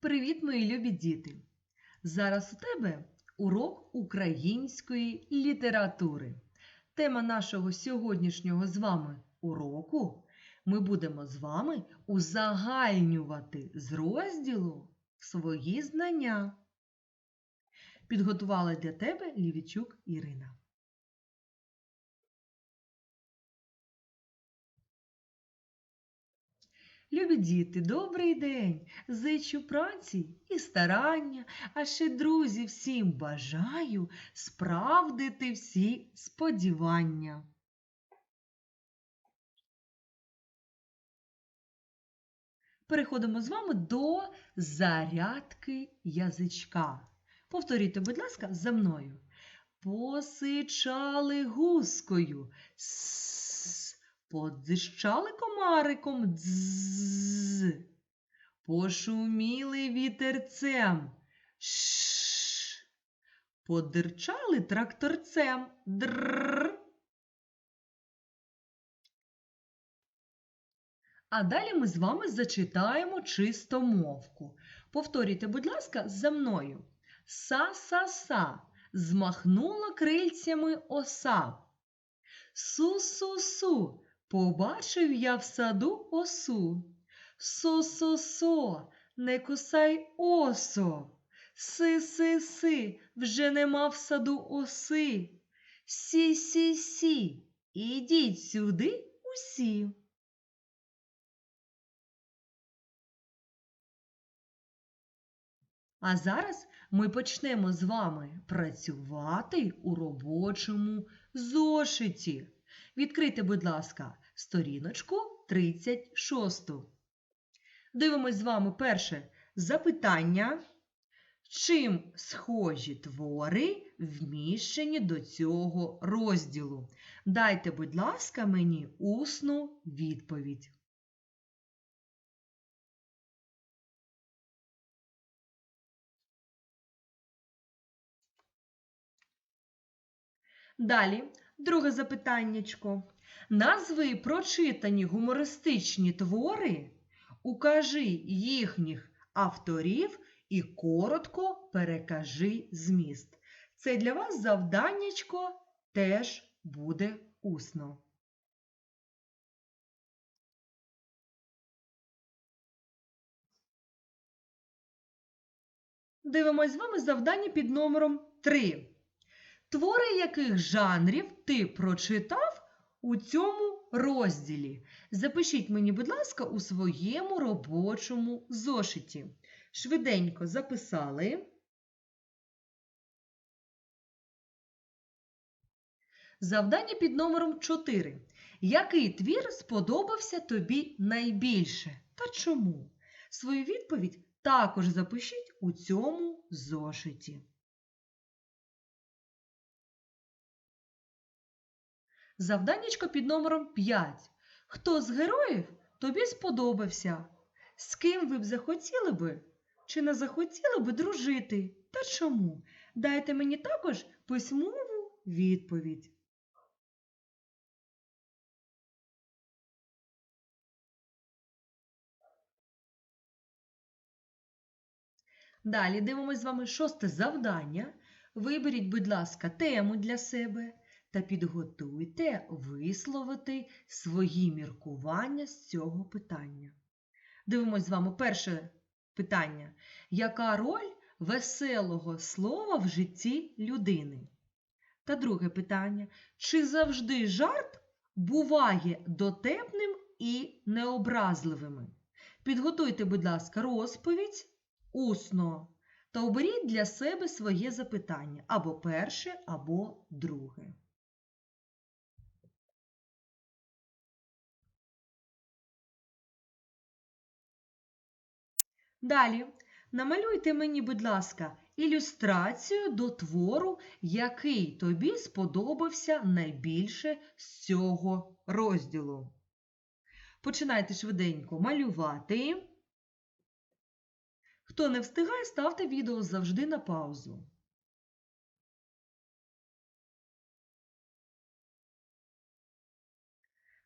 Привіт, мої любі діти! Зараз у тебе урок української літератури. Тема нашого сьогоднішнього з вами уроку ми будемо з вами узагальнювати з розділу свої знання. Підготувала для тебе Лівічук Ірина. Любі діти, добрий день! Зичу праці і старання, а ще друзі всім бажаю справдити всі сподівання. Переходимо з вами до зарядки язичка. Повторіть, будь ласка, за мною. Посичали гускою. Подзищали комариком дз. Пошуміли вітерцем. Ш. Подирчали тракторцем. Др. А далі ми з вами зачитаємо чистомовку. Повторюйте, будь ласка, за мною. Са-са-са, змахнула крильцями оса. Су-су-су, побачив я в саду осу. Со-со-со, не кусай осо. Си-си-си, вже нема в саду оси. Сі-сі-сі, ідіть сюди усі. А зараз ми почнемо з вами працювати у робочому зошиті. Відкрийте, будь ласка, сторіночку 36. Дивимось з вами перше запитання. Чим схожі твори вміщені до цього розділу? Дайте, будь ласка, мені усну відповідь. Далі, друге запитаннячко. Назви прочитані гумористичні твори, укажи їхніх авторів і коротко перекажи зміст. Це для вас завданнячко теж буде усно. Дивимось з вами завдання під номером 3. Твори яких жанрів ти прочитав у цьому розділі? Запишіть мені, будь ласка, у своєму робочому зошиті. Швиденько записали. Завдання під номером 4. Який твір сподобався тобі найбільше? Та чому? Свою відповідь також запишіть у цьому зошиті. Завданнячко під номером 5. Хто з героїв тобі сподобався? З ким ви б захотіли би? Чи не захотіли би дружити? Та чому? Дайте мені також письмову відповідь. Далі дивимося з вами шосте завдання. Виберіть, будь ласка, тему для себе та підготуйте висловити свої міркування з цього питання. Дивимось з вами перше питання. Яка роль веселого слова в житті людини? Та друге питання. Чи завжди жарт буває дотепним і необразливим? Підготуйте, будь ласка, розповідь усно та оберіть для себе своє запитання або перше, або друге. Далі намалюйте мені, будь ласка, ілюстрацію до твору, який тобі сподобався найбільше з цього розділу. Починайте швиденько малювати. Хто не встигає, ставте відео завжди на паузу.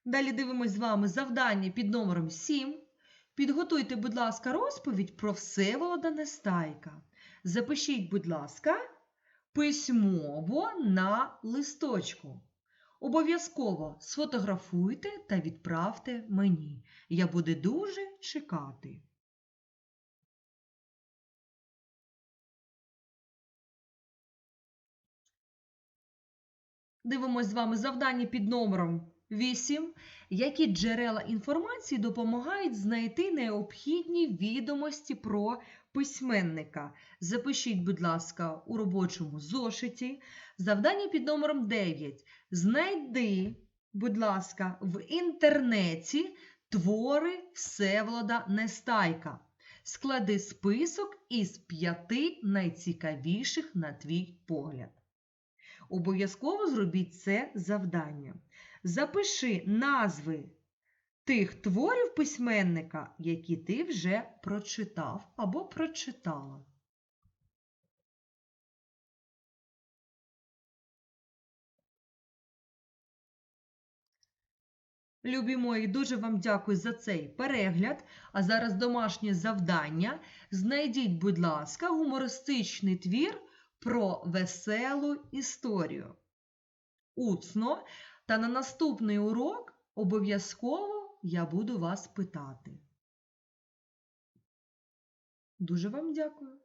Далі дивимось з вами завдання під номером 7. Підготуйте, будь ласка, розповідь про Всеволода Нестайка. Запишіть, будь ласка, письмово на листочку. Обов'язково сфотографуйте та відправте мені. Я буду дуже чекати. Дивимось з вами завдання під номером 8. Які джерела інформації допомагають знайти необхідні відомості про письменника? Запишіть, будь ласка, у робочому зошиті. Завдання під номером 9. Знайди, будь ласка, в інтернеті твори Всеволода Нестайка. Склади список із п'яти найцікавіших на твій погляд. Обов'язково зробіть це завдання. Запиши назви тих творів письменника, які ти вже прочитав або прочитала. Любі мої, дуже вам дякую за цей перегляд. А зараз домашнє завдання. Знайдіть, будь ласка, гумористичний твір про веселу історію. Уцно. Та на наступний урок обов'язково я буду вас питати. Дуже вам дякую.